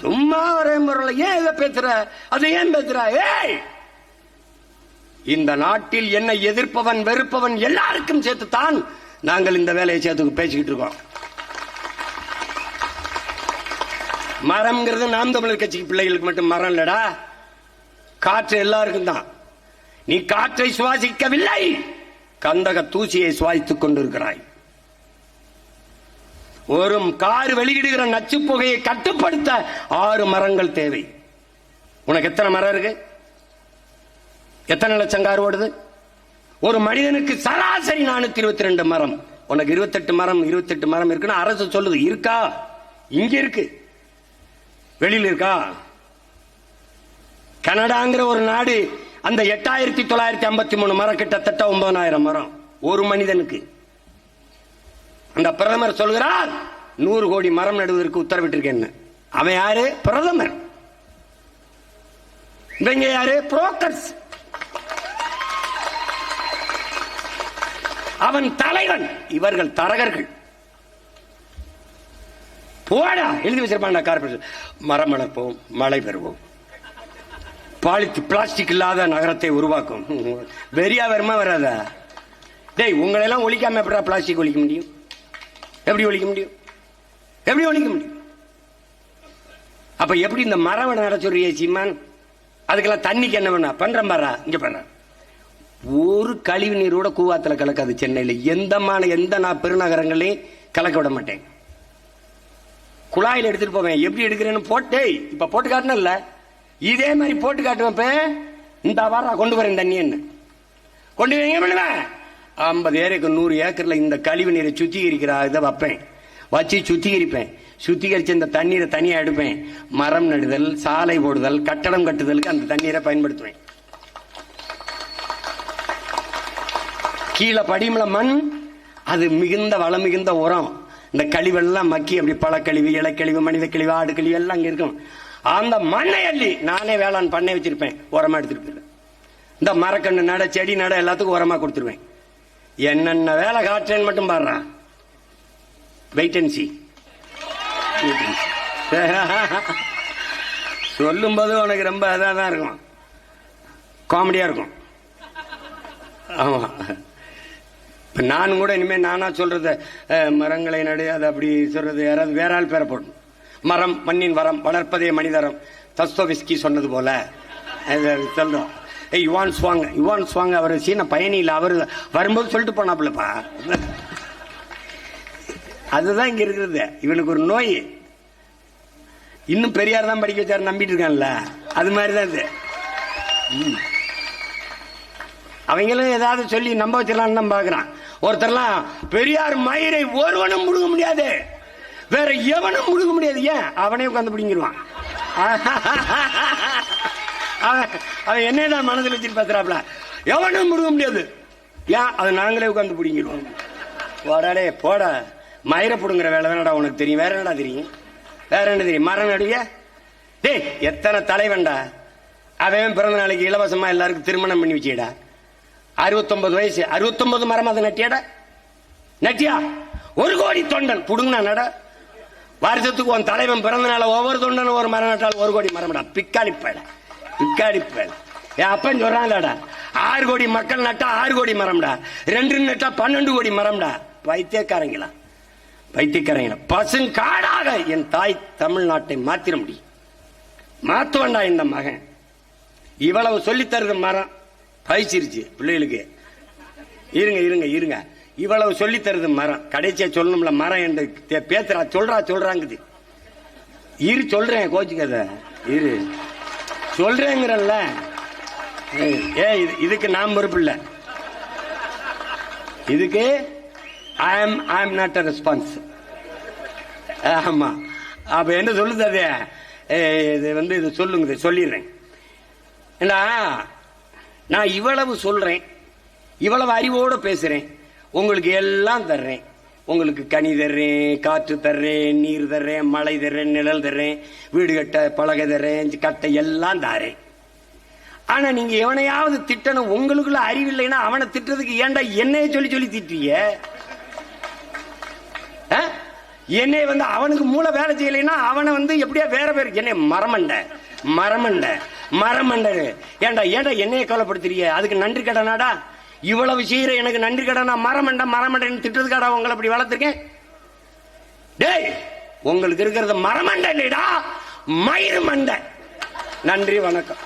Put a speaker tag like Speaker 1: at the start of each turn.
Speaker 1: சும்மா ஒரே முறையில் ஏன் இதை பேசுற? அதை ஏன் பேசுற? ஏய்! இந்த நாட்டில் என்னை எதிர்ப்பவன் வெறுப்பவன் எல்லாருக்கும் சேர்த்துத்தான் நாங்கள் இந்த வேலையை சேர்த்து பேசிக்கிட்டு இருக்கோம். மரம்ங்கிறது நாம் தமிழர் கட்சிக்கு பிள்ளைகளுக்கு மட்டும் மரம் இல்லடா. காற்று எல்லாருக்கும் தான். நீ காற்றை சுவாசிக்கவில்லை. கந்தக தூசியை சுவாசித்துக் கொண்டிருக்கிறாய். ஒரு கார் வெளியிடுகிற நச்சு புகையை கட்டுப்படுத்த ஆறு மரங்கள் தேவை. உனக்கு எத்தனை மரம் இருக்கு? எத்தனை லட்சம் கார் ஓடுது? ஒரு மனிதனுக்கு சராசரி நானூத்தி இருபத்தி ரெண்டு மரம். உனக்கு இருபத்தெட்டு மரம் இருபத்தெட்டு மரம் இருக்குன்னு அரசு சொல்லுது. இருக்கா? இங்க இருக்கு. வெளியில இருக்கா? கனடாங்கிற ஒரு நாடு அந்த எட்டாயிரத்தி தொள்ளாயிரத்தி ஐம்பத்தி மூணு மரம் கிட்டத்தட்ட ஒன்பதாயிரம் மரம். ஒரு மனிதனுக்கு. அந்த பிரதமர் சொல்கிறார் நூறு கோடி மரம் நடுவதற்கு உத்தரவிட்டிருக்கேன்னு அவன் யாரு? பிரதமர். இவங்க யாரு? புரோக்கர்ஸ் அவன் தலைவன். இவர்கள் தரகர்கள். போடா எழுதி வச்சிருப்பான் கார்பரேஷன் மரம் வளர்ப்போம் மழை பெறுவோம். பாலித்து பிளாஸ்டிக் இல்லாத நகரத்தை உருவாக்கும். வெறியா வருமா வராதா? டேய் உங்களெல்லாம் ஒழிக்காம எப்படா பிளாஸ்டிக் ஒழிக்க முடியும்? எப்படி ஒழிக்க முடியும்? எப்படி ஒழிக்க முடியும்? அப்ப எப்படி இந்த மரம் நடச்சுறிய சீமான்? அதுக்கெல்லாம் தண்ணிக்கு என்ன பண்ண? பண்றேன் பாரா இங்க பண்ண. ஒரு கழிவு நீரோட கூவாத்துல கலக்காது சென்னையில. மாநில எந்த நான் பெருநகரங்களையும் கலக்க விட மாட்டேன். குழாயில் எடுத்துட்டு போவேன். எப்படி எடுக்கிறேன்னு போட்டே இப்ப போட்டு காட்டினல்ல இதே மாதிரி போட்டு காட்டுவேன் இந்த வாரா கொண்டு வரேன் தண்ணி என்ன கொண்டு வரீங்க பண்ணுவேன் ஐம்பது ஏருக்கு நூறு ஏக்கரில் இந்த கழிவு நீரை சுத்திகரிக்கிற இதை வைப்பேன். வச்சு சுத்திகரிப்பேன். சுத்திகரிச்சு இந்த தண்ணீரை தனியாக எடுப்பேன். மரம் நடுதல் சாலை போடுதல் கட்டடம் கட்டுதலுக்கு அந்த தண்ணீரை பயன்படுத்துவேன். கீழே படிமல மண் அது மிகுந்த வளம் மிகுந்த உரம். இந்த கழிவெல்லாம் மக்கி அப்படி பழக்கழிவு இலக்கழிவு மனித கழிவு ஆடு கழிவு எல்லாம் அங்கே இருக்கும். அந்த மண்ணை அள்ளி நானே வேளாண் பண்ணை வச்சிருப்பேன். உரமா எடுத்துட்டு போயிருவேன் இந்த மரக்கண்ணு நட செடி நட எல்லாத்துக்கும் உரமா கொடுத்துருவேன். என்னென்ன வேலை காட்டுறேன்னு மட்டும் பாடுறான் வெயிட்டன்சி அண்ட் சொல்லும்போது உனக்கு ரொம்ப இதாக தான் இருக்கும். காமெடியா இருக்கும். ஆமா. இப்ப நானும் கூட இனிமேல் நானா சொல்றது மரங்களை நடு அது அப்படி சொல்றது யாராவது வேற ஆள் பேரை போடணும். மரம் மண்ணின் வரம் வளர்ப்பதே மனிதரம். தஸ்தோவிஸ்கி சொன்னது போல. அது சொல்றோம். ஏய் யுவான் சுவாங் யுவான் சுவாங் அவர் சீன பயணி இல்லை அவர் வரும்போது சொல்லிட்டு போனாப்புலப்பா. அதுதான் இங்க இருக்கிறது. இவனுக்கு ஒரு நோய். இன்னும் பெரியார் தான் படிக்க வச்சாரு நம்பிட்டு இருக்கான்ல. அது மாதிரி தான் இது. ம். அவங்களும் ஏதாவது சொல்லி நம்ப வச்சிடலாம்னு தான் பாக்குறான். ஒருத்தர்லாம் பெரியார் மயிரை ஒருவனும் முழுங்க முடியாது. வேற எவனும் முழுங்க முடியாது. ஏன்? அவனே உட்காந்து பிடிங்கிருவான். அவன் என்னதான் மனதில் வச்சுட்டு பேசுறாப்ல. எவனும் முழுங்க முடியாது. ஏன் அதை நாங்களே உட்காந்து பிடிங்கிடுவோம். போடாடே போட. மயிரை பிடுங்குற வேலை தானடா உனக்கு தெரியும். வேற என்னடா தெரியும்? வேற என்ன தெரியும்? மரம் நடுவிய? டேய் எத்தனை தலைவன்டா. அவன் பிறந்த நாளைக்கு இலவசமா எல்லாருக்கும் திருமணம் பண்ணி வச்சிடா அறுபத்தொன்பது வயசு. அறுபத்தொன்பது மரம் அதை நட்டியாடா? நட்டியா? ஒரு கோடி தொண்டன். புடுங்கனா நட வருஷத்துக்கு உன் தலைவன் பிறந்த நாள் ஒவ்வொரு தொண்டனும் ஒரு மரம் நட்டால் ஒரு கோடி மரம்டா. பிக்காளி பேட என் அப்பன் சொல்றான்டா ஆறு கோடி மக்கள் நட்டா ஆறு கோடி மரம்டா. ரெண்டு நட்டா பன்னெண்டு கோடி மரம்டா. பைத்தியக்காரங்களா? பைத்தியக்காரங்களா? பசுங்காடாக என் தாய் தமிழ்நாட்டை மாத்திர முடியும். மாத்துவண்டா இந்த மகன். இவ்வளவு சொல்லித்தருது மரம் பயிச்சிருச்சு பிள்ளைகளுக்கு. இருங்க இருங்க இருங்க. இவ்வளவு சொல்லித்தருது மரம். கடைசியா சொல்லணும்ல மரம் என்று பேசுறா சொல்றா சொல்றாங்குது. இரு சொல்றேன் கோச்சுக்கத. இரு. சொல்றேங்கிறல்ல. ஏ இது- இதுக்கு நாம் பொறுப்பு இல்ல. இதுக்கு ஐ ஆம் ஐ ஆம் நாட் அ ரெஸ்பான்ஸ் ஆமா. அப்ப என்ன சொல்லுது அது? இது வந்து இது சொல்லுங்க சொல்லிடுறேன். ஏண்டா நான் இவ்வளவு சொல்றேன் இவ்வளவு அறிவோடு பேசுறேன் உங்களுக்கு எல்லாம் தர்றேன். உங்களுக்கு கனி தர்றேன் காற்று தர்றேன் நீர் தர்றேன் மழை தர்றேன் நிழல் தர்றேன் வீடு கட்ட பலகை தர்றேன் கட்டை எல்லாம் தாரேன் ஆனா நீங்க எவனையாவது திட்டணும் உங்களுக்குள்ள அறிவில்லைன்னா அவனை திட்டுறதுக்கு ஏன்டா என்னைய சொல்லி சொல்லி திட்டுறீங்க? ஆ? என்னை வந்து அவனுக்கு மூளை வேலை செய்யலைன்னா அவனை வந்து எப்படியா வேற பேர்? என்னை மரமண்ட மரமண்ட மரமண்ட ஏன்டா ஏன்டா என்னைய கவலைப்படுத்துறிய அதுக்கு நன்றி கடனாடா இவ்வளவு செய்யற எனக்கு நன்றி கடனா? மரமண்ட மரமண்டன் திட்டுறதுக்காடா உங்களை அப்படி வளர்த்துருக்கேன்? டேய் உங்களுக்கு இருக்கிறது மரமண்ட இல்லைடா மயிறு மண்டை. நன்றி வணக்கம்.